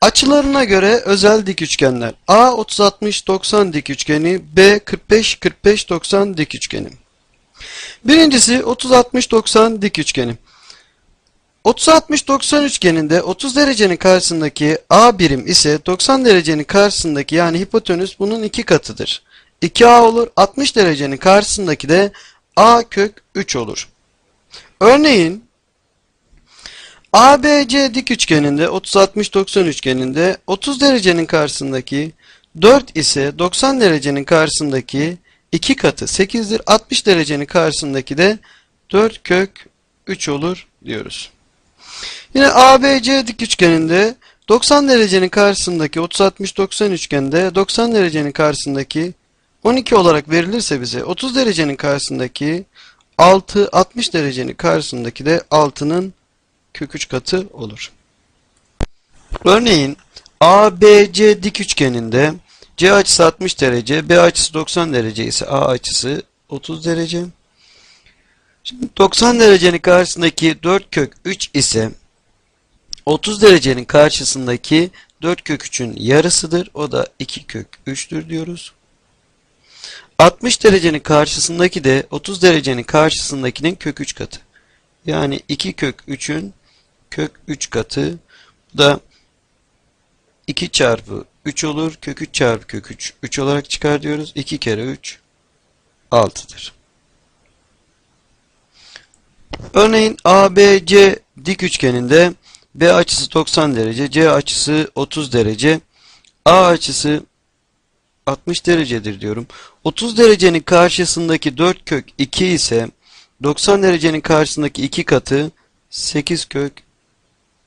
Açılarına göre özel dik üçgenler. A 30 60 90 dik üçgeni, B 45 45 90 dik üçgeni. Birincisi 30 60 90 dik üçgeni. 30 60 90 üçgeninde 30 derecenin karşısındaki A birim ise 90 derecenin karşısındaki yani hipotenüs bunun iki katıdır. 2A olur. 60 derecenin karşısındaki de A kök 3 olur. Örneğin ABC dik üçgeninde 30 60 90 üçgeninde 30 derecenin karşısındaki 4 ise 90 derecenin karşısındaki 2 katı 8'dir. 60 derecenin karşısındaki de 4 kök 3 olur diyoruz. Yine ABC dik üçgeninde 90 derecenin karşısındaki 30 60 90 üçgende 90 derecenin karşısındaki 12 olarak verilirse bize 30 derecenin karşısındaki 6 60 derecenin karşısındaki de 6'nın kök 3 katı olur. Örneğin ABC dik üçgeninde C açısı 60 derece, B açısı 90 derece ise A açısı 30 derece. Şimdi 90 derecenin karşısındaki 4 kök 3 ise 30 derecenin karşısındaki 4 kök 3'ün yarısıdır. O da 2 kök 3'tür diyoruz. 60 derecenin karşısındaki de 30 derecenin karşısındakinin kök 3 katı. Yani 2 kök 3'ün kök 3 katı. Bu da 2 çarpı 3 olur. Kök 3 çarpı kök 3. 3 olarak çıkar diyoruz. 2 kere 3 6'dır. Örneğin ABC dik üçgeninde B açısı 90 derece, C açısı 30 derece, A açısı 60 derecedir diyorum. 30 derecenin karşısındaki 4 kök 2 ise 90 derecenin karşısındaki 2 katı 8 kök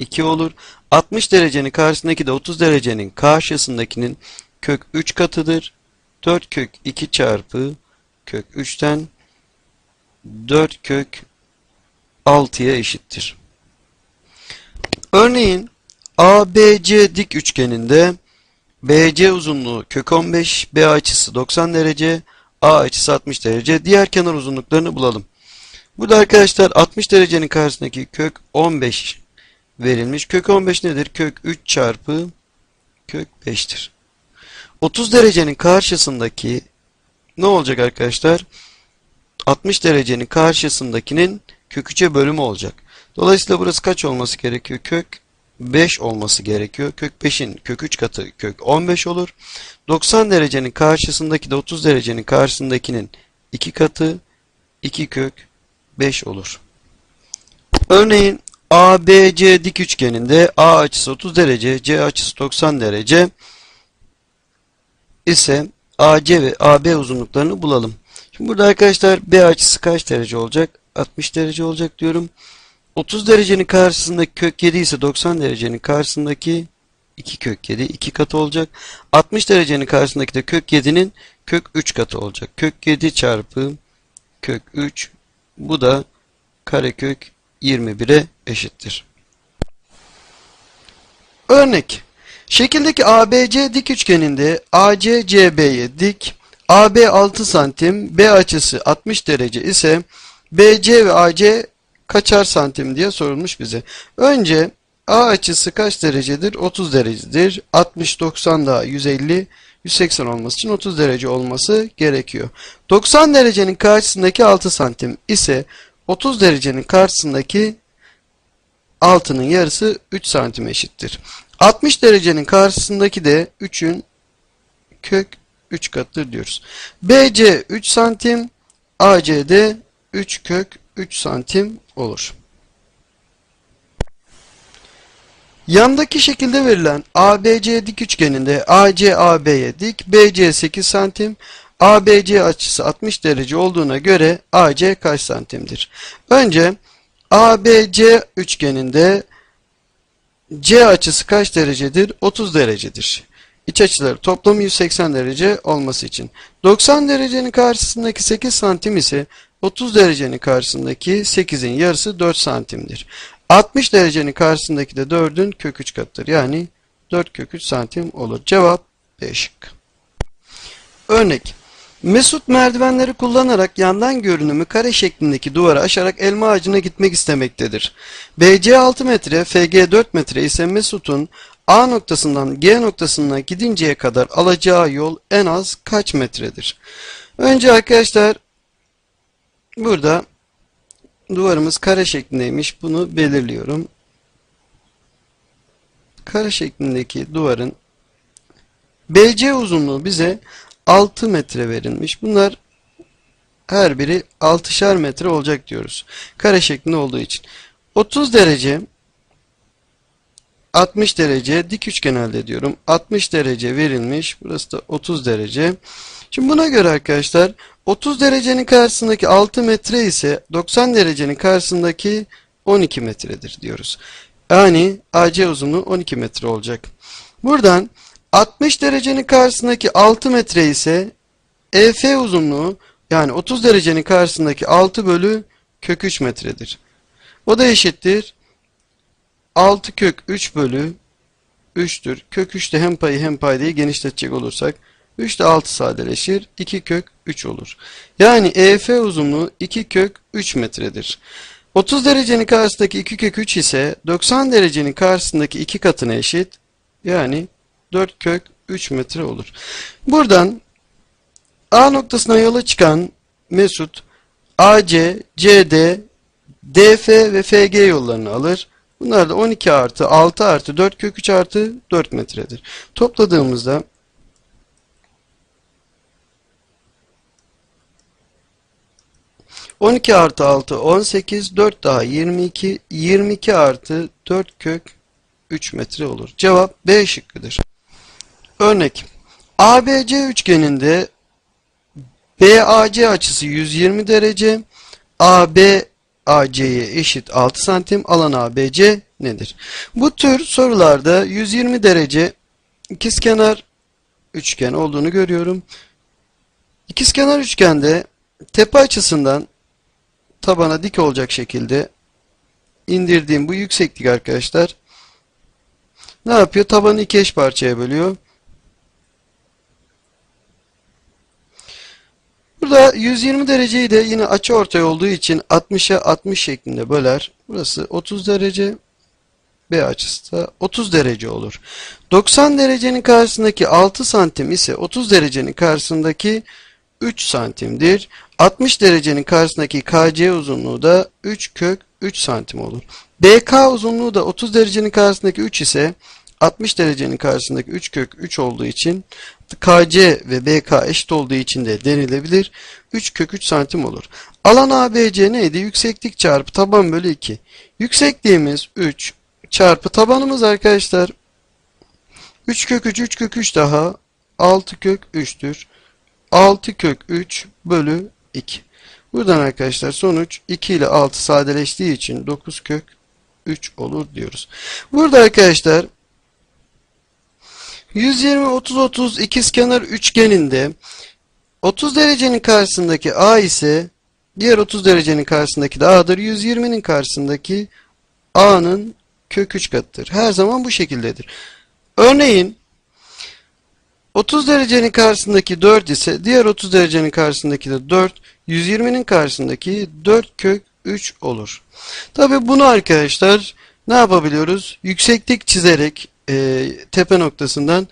2 olur. 60 derecenin karşısındaki de 30 derecenin karşısındakinin kök 3 katıdır. 4 kök 2 çarpı kök 3'ten 4 kök 6'ya eşittir. Örneğin ABC dik üçgeninde BC uzunluğu kök 15, B açısı 90 derece, A açısı 60 derece. Diğer kenar uzunluklarını bulalım. Burada arkadaşlar 60 derecenin karşısındaki kök 15 verilmiş. Kök 15 nedir? Kök 3 çarpı kök 5'tir. 30 derecenin karşısındaki ne olacak arkadaşlar? 60 derecenin karşısındakinin kök 3'e bölümü olacak. Dolayısıyla burası kaç olması gerekiyor? Kök 5 olması gerekiyor. Kök 5'in kök 3 katı kök 15 olur. 90 derecenin karşısındaki de 30 derecenin karşısındakinin 2 katı 2 kök 5 olur. Örneğin ABC dik üçgeninde A açısı 30 derece, C açısı 90 derece ise AC ve AB uzunluklarını bulalım. Şimdi burada arkadaşlar B açısı kaç derece olacak? 60 derece olacak diyorum. 30 derecenin karşısındaki kök 7 ise 90 derecenin karşısındaki 2 kök 7 2 katı olacak. 60 derecenin karşısındaki de kök 7'nin kök 3 katı olacak. Kök 7 çarpı kök 3 bu da karekök 21'e eşittir. Örnek Şekildeki ABC dik üçgeninde AC CB'ye dik, AB 6 santim, B açısı 60 derece ise BC ve AC kaçar santim diye sorulmuş bize. Önce A açısı kaç derecedir? 30 derecedir. 60, 90 daha 150, 180 olması için 30 derece olması gerekiyor. 90 derecenin karşısındaki 6 santim ise 30 derecenin karşısındaki 6'nın yarısı 3 santim eşittir. 60 derecenin karşısındaki de 3'ün kök 3 katıdır diyoruz. BC 3 santim, AC'de 3 kök 3 santim olur. Yandaki şekilde verilen ABC dik üçgeninde AC AB'ye dik, BC 8 santim, ABC açısı 60 derece olduğuna göre AC kaç santimdir? Önce ABC üçgeninde C açısı kaç derecedir? 30 derecedir. İç açıları toplamı 180 derece olması için. 90 derecenin karşısındaki 8 santim ise 30 derecenin karşısındaki 8'in yarısı 4 santimdir. 60 derecenin karşısındaki de 4'ün kök 3 katıdır. Yani 4 kök 3 santim olur. Cevap B şıkkı. Örnek. Mesut merdivenleri kullanarak yandan görünümü kare şeklindeki duvarı aşarak elma ağacına gitmek istemektedir. BC 6 metre, FG 4 metre ise Mesut'un A noktasından G noktasına gidinceye kadar alacağı yol en az kaç metredir? Önce arkadaşlar burada duvarımız kare şeklindeymiş. Bunu belirliyorum. Kare şeklindeki duvarın BC uzunluğu bize 6 metre verilmiş. Bunlar her biri 6'şer metre olacak diyoruz. Kare şeklinde olduğu için. 30 derece 60 derece dik üçgen elde ediyorum. 60 derece verilmiş. Burası da 30 derece. Şimdi buna göre arkadaşlar 30 derecenin karşısındaki 6 metre ise 90 derecenin karşısındaki 12 metredir diyoruz. Yani AC uzunluğu 12 metre olacak. Buradan 60 derecenin karşısındaki 6 metre ise EF uzunluğu yani 30 derecenin karşısındaki 6 bölü kök 3 metredir. O da eşittir. 6 kök 3 bölü 3'tür. Kök 3 de hem payı hem paydayı genişletecek olursak 3 de 6 sadeleşir. 2 kök 3 olur. Yani EF uzunluğu 2 kök 3 metredir. 30 derecenin karşısındaki 2 kök 3 ise 90 derecenin karşısındaki 2 katına eşit. Yani 4 kök 3 metre olur. Buradan A noktasına yola çıkan Mesut AC, CD, DF ve FG yollarını alır. Bunlar da 12 artı 6 artı 4 kök 3 artı 4 metredir. Topladığımızda 12 artı 6 18 4 daha 22 22 artı 4 kök 3 metre olur. Cevap B şıkkıdır. Örnek ABC üçgeninde BAC açısı 120 derece AB AC'ye eşit 6 santim alan ABC nedir? Bu tür sorularda 120 derece ikizkenar üçgen olduğunu görüyorum. İkizkenar üçgende tepe açısından tabana dik olacak şekilde indirdiğim bu yükseklik arkadaşlar ne yapıyor? Tabanı iki eş parçaya bölüyor. Burada 120 dereceyi de yine açı ortay olduğu için 60'a 60 şeklinde böler. Burası 30 derece. B açısı da 30 derece olur. 90 derecenin karşısındaki 6 santim ise 30 derecenin karşısındaki 3 santimdir. 60 derecenin karşısındaki KC uzunluğu da 3 kök 3 santim olur. BK uzunluğu da 30 derecenin karşısındaki 3 ise 60 derecenin karşısındaki 3 kök 3 olduğu için KC ve BK eşit olduğu için de denilebilir. 3 kök 3 santim olur. Alan ABC neydi? Yükseklik çarpı taban bölü 2. Yüksekliğimiz 3 çarpı tabanımız arkadaşlar 3 kök 3 3 kök 3 daha 6 kök 3'tür. 6 kök 3 bölü 2. Buradan arkadaşlar sonuç 2 ile 6 sadeleştiği için 9 kök 3 olur diyoruz. Burada arkadaşlar 120 30 30 ikizkenar üçgeninde 30 derecenin karşısındaki A ise diğer 30 derecenin karşısındaki de A'dır. 120'nin karşısındaki A'nın kök 3 katıdır. Her zaman bu şekildedir. Örneğin 30 derecenin karşısındaki 4 ise diğer 30 derecenin karşısındaki de 4, 120'nin karşısındaki 4 kök 3 olur. Tabi bunu arkadaşlar ne yapabiliyoruz? Yükseklik çizerek e, tepe noktasından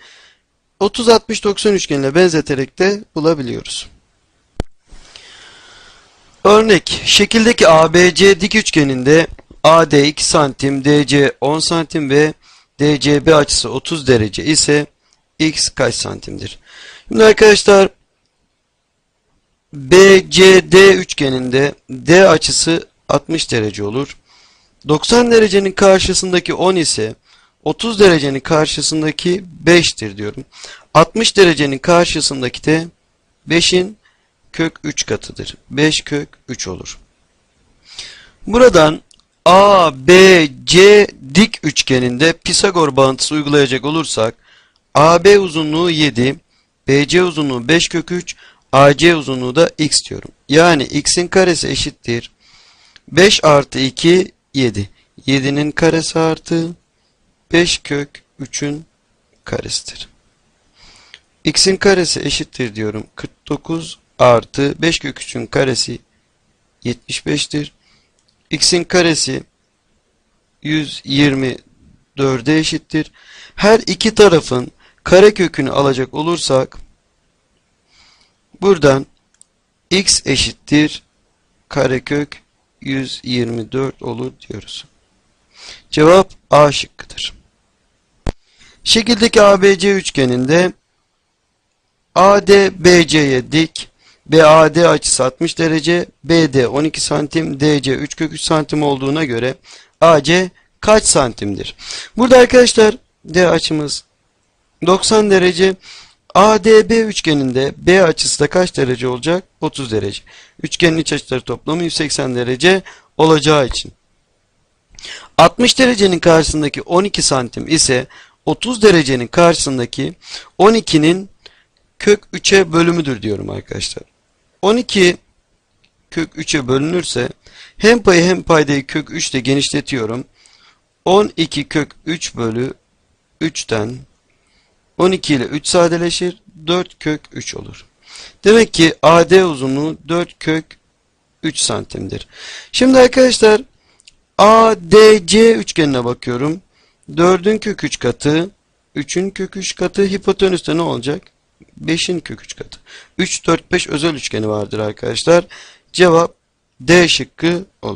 30-60-90 üçgenine benzeterek de bulabiliyoruz. Örnek şekildeki ABC dik üçgeninde AD 2 santim, DC 10 santim ve DCB açısı 30 derece ise x kaç santimdir? Şimdi arkadaşlar BCD üçgeninde D açısı 60 derece olur. 90 derecenin karşısındaki 10 ise 30 derecenin karşısındaki 5'tir diyorum. 60 derecenin karşısındaki de 5'in kök 3 katıdır. 5 kök 3 olur. Buradan A, B, C dik üçgeninde Pisagor bağıntısı uygulayacak olursak AB uzunluğu 7, BC uzunluğu 5 kök 3, AC uzunluğu da x diyorum. Yani x'in karesi eşittir. 5 artı 2 7. 7'nin karesi artı 5 kök 3'ün karesidir. x'in karesi eşittir diyorum. 49 artı 5 kök 3'ün karesi 75'tir. x'in karesi 129 4'e eşittir. Her iki tarafın karekökünü alacak olursak buradan x eşittir karekök 124 olur diyoruz. Cevap A şıkkıdır. Şekildeki ABC üçgeninde AD BC'ye dik, BAD açısı 60 derece, BD 12 santim, DC 3 kök 3 santim olduğuna göre AC kaç santimdir? Burada arkadaşlar D açımız 90 derece. ADB üçgeninde B açısı da kaç derece olacak? 30 derece. Üçgenin iç açıları toplamı 180 derece olacağı için. 60 derecenin karşısındaki 12 santim ise 30 derecenin karşısındaki 12'nin kök 3'e bölümüdür diyorum arkadaşlar. 12 kök 3'e bölünürse hem payı hem paydayı kök 3 ile genişletiyorum. 12 kök 3 bölü 3'ten 12 ile 3 sadeleşir. 4 kök 3 olur. Demek ki AD uzunluğu 4 kök 3 santimdir. Şimdi arkadaşlar ADC üçgenine bakıyorum. 4'ün kök 3 katı, 3'ün kök 3 katı, hipotenüste ne olacak? 5'in kök 3 katı. 3, 4, 5 özel üçgeni vardır arkadaşlar. Cevap D şıkkı olur.